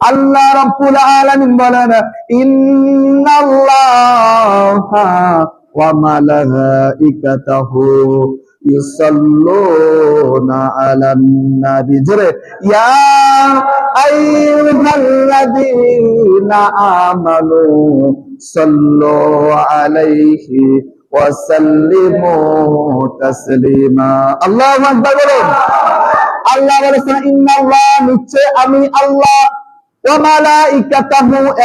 আল্লাহ রাব্বুল আলামিন বলেন, ইন্নাল্লাহা ওয়া মালাইকাতাহু ইউসাল্লুনা আলান নাবি। জোরে, ইয়া আইয়ুহাল্লাযীনা আমানু সাল্লু আলাইহি ওয়া সাল্লিমু তাসলিমা। আল্লাহু আকবার বলুন। আল্লাহ বলেছেন, ইন্নাল্লাহ, নিশ্চয় আমি আল্লাহ ওয়া মালাইকাতাহু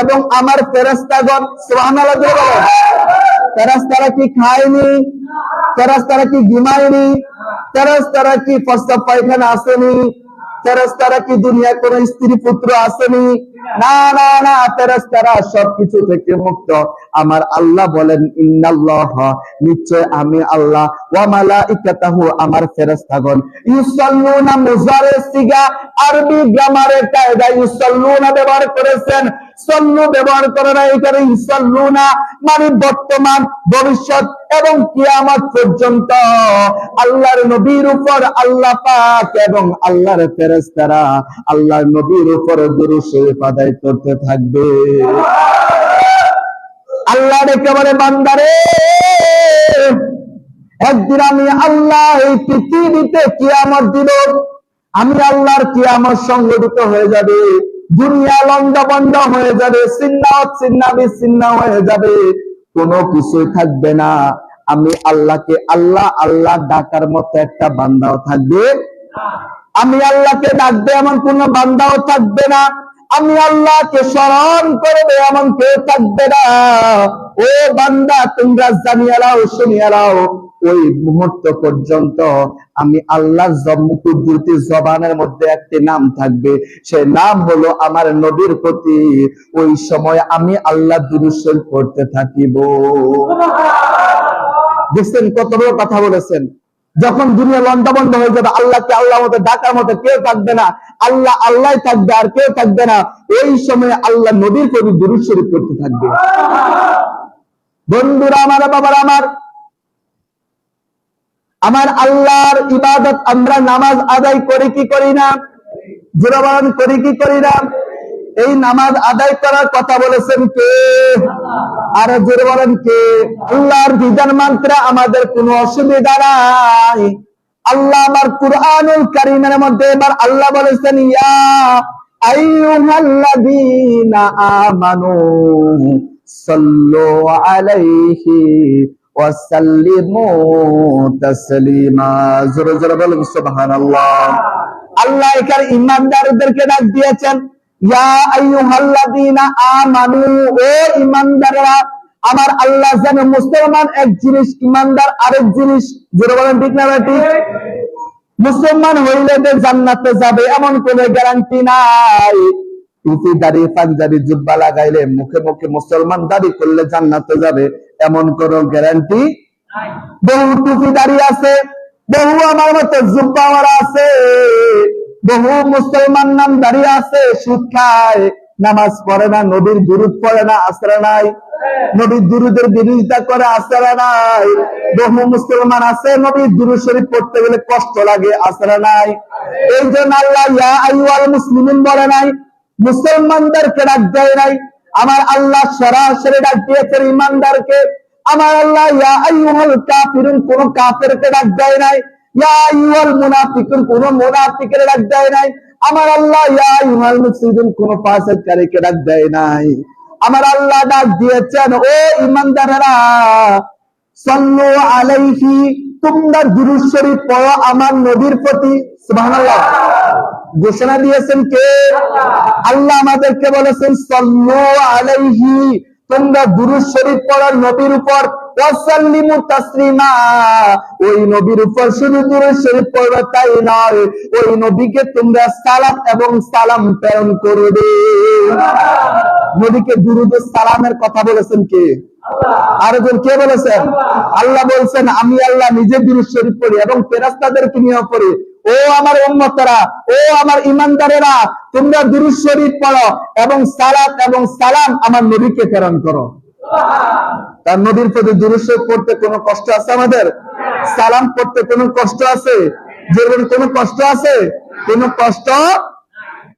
এবং আমার ফেরাস্তাগণ ফেরেশতারা কি খায়নি? ফেরাস্তারা কি ঘুমায়নি? ফেরাস্তারা কি প্রস্তাব পায়খানা আসেনি? ফেরেশতারা কি দুনিয়া কোন স্ত্রী পুত্র আসেনি? না না না, ফেরেশতারা সবকিছু থেকে মুক্ত। আমার আল্লাহ বলেন, ইন্নাল্লাহ, নিশ্চয় আমি আল্লাহ ওয়া মালাইকাতাহু আমার ফেরেশতাগণ। ইউসাল্লুনা মুজারে সিগা আরবি গ্রামারের কায়দা ইউসাল্লুনা ব্যবহার করেছেন। সল্লু ব্যবহার করে না এখানে ইউসাল্লুনা মানে বর্তমান, ভবিষ্যৎ এবং কিয়ামত পর্যন্ত আল্লাহর নবীর উপর আল্লাহ পাক এবং আল্লাহর ফেরেশতারা আল্লাহর নবীর উপর দুরূদ শরীফ আদায় করতে থাকবে। আল্লাহ ডেকে বলে বান্দারে, একদিন আমি আল্লাহ এই পৃথিবীতে কিয়ামত দিব আমি আল্লাহর কিয়ামত সংগঠিত হয়ে যাবে। দুনিয়া লন্ড বন্ড হয়ে যাবে, সিন্নাত সিন্না বিচ্ছিন্ন হয়ে যাবে। কোনো কিছুই থাকবে না। আমি আল্লাহকে আল্লাহ আল্লাহ ডাকার মতো একটা বান্দাও থাকবে। আমি আল্লাহকে ডাকবে এমন কোন বান্দাও থাকবে না। আমি আল্লাহকে স্মরণ করবে এমন কেউ থাকবে না। ও বান্দা, তোমরা জানিয়ে লাও শুনিয়ে লাও ওই মুহূর্ত পর্যন্ত আমি আল্লাহ জম্মুকুদ্দুতি জবানের মধ্যে একটি নাম থাকবে। সে নাম হলো আমার নবীর প্রতি, ওই সময় আমি আল্লাহ দুরুসল করতে থাকিব। দেখছেন কত বড় কথা বলেছেন? যখন দুনিয়া লন্ডা বন্ধ হয়ে যাবে, আল্লাহকে আল্লাহ মতো ডাকার মতো কেউ থাকবে না। আল্লাহ আল্লাহ থাকবে আর কেউ থাকবে না। ওই সময় আল্লাহ নবীর কবি দুরুদ শরীফ করতে থাকবে। বন্ধুরা, আমার বাবার, আমার আমার আল্লাহর ইবাদত আমরা নামাজ আদায় করি কি করি না? জোরাবান করি কি করি না? এই নামাজ আদায় করার কথা বলেছেন কে? আর জোরে কে? আল্লাহর বিধান মানতে আমাদের কোনো অসুবিধা নাই। আল্লাহ আমার কুরআনুল কারীমের মধ্যে এবার আল্লাহ বলেছেন, ইয়া আইয়ুহাল্লাযীনা আমানু সাল্লু আলাইহি জোরে জোরে বলুন, সুবহানাল্লাহ। আল্লাহ ইমানদারদেরকে ডাক দিয়েছেন। ইয়া আমানু, ও ইমানদাররা, আমার আল্লাহ জানে মুসলমান এক জিনিস, ইমানদার আরেক জিনিস। জোরে বলেন, ঠিক না ঠিক মুসলমান হইলে জান্নাতে যাবে, এমন কোন গ্যারান্টি নাই। টুপি দাড়ি পাঞ্জাবি জুব্বা লাগাইলে মুখে মুখে মুসলমান দাড়ি করলে জান্নাতে যাবে এমন কোন গ্যারান্টি বহু টুপি দাড়ি আছে বহু আমার মতো জুব্বা আমার আছে বহু মুসলমান নাম দাঁড়িয়ে আছে সুদ খায় নামাজ পড়ে না নবীর দুরুদ পড়ে না আশ্রা নাই। নবীর দুরুদের বিরোধিতা করে আশ্রা নাই। বহু মুসলমান আছে নবীর দুরুদ শরীফ পড়তে গেলে কষ্ট লাগে আশ্রা নাই। এই জন্য আল্লাহ ইয়া আইয়ুহাল মুসলিমিন বলে নাই মুসলমানদেরকে ডাক দেয় নাই? আমার আল্লাহ সরাসরি ডাক দিয়েছেন ইমানদারকে। আমার আল্লাহ কোন কাফেরকে ডাক দেয় নাই। ইয়া মুনাফিকুন কোন মুনাফিকের ডাক দেয় নাই। আমার আল্লাহ, ইয়া কোন ডাক দেয় নাই। আমার আল্লাহ ডাক দিয়েছেন, ও ইমানদারেরা, সাল্লু আলাইহি, তোমরা দুরূদ পড়ো আমার নবীর প্রতি। ঘোষণা দিয়েছেন কে? আল্লাহ। আমাদেরকে বলেছেন সাল্লু আলাইহি তোমরা দুরূদ শরীফ পড়ার নবীর উপর ওয়াসাল্লিমু তাসলিমা ওই নবীর উপর শুধু দুরূদ শরীফ পড়বে তাই নয় ওই নবীকে তোমরা সালাত এবং সালাম প্রেরণ করবে। নবীকে দুরূদ সালামের কথা বলেছেন কে? আরেকজন কে বলেছেন? আল্লাহ বলছেন আমি আল্লাহ নিজে দুরূদ শরীফ পড়ি এবং ফেরেশতাদেরকে নিয়ে পড়ি। ও আমার উন্মতরা ও আমার ইমানদারেরা তোমরা দুরূদ শরীফ পড়ো এবং সালাত এবং সালাম আমার নবীকে প্রেরণ করো। তার নবীর প্রতি দুরূদ শরীফ পড়তে কোনো কষ্ট আছে আমাদের? সালাম পড়তে কোনো কষ্ট আছে? যেরকম কোনো কষ্ট আছে? কোনো কষ্ট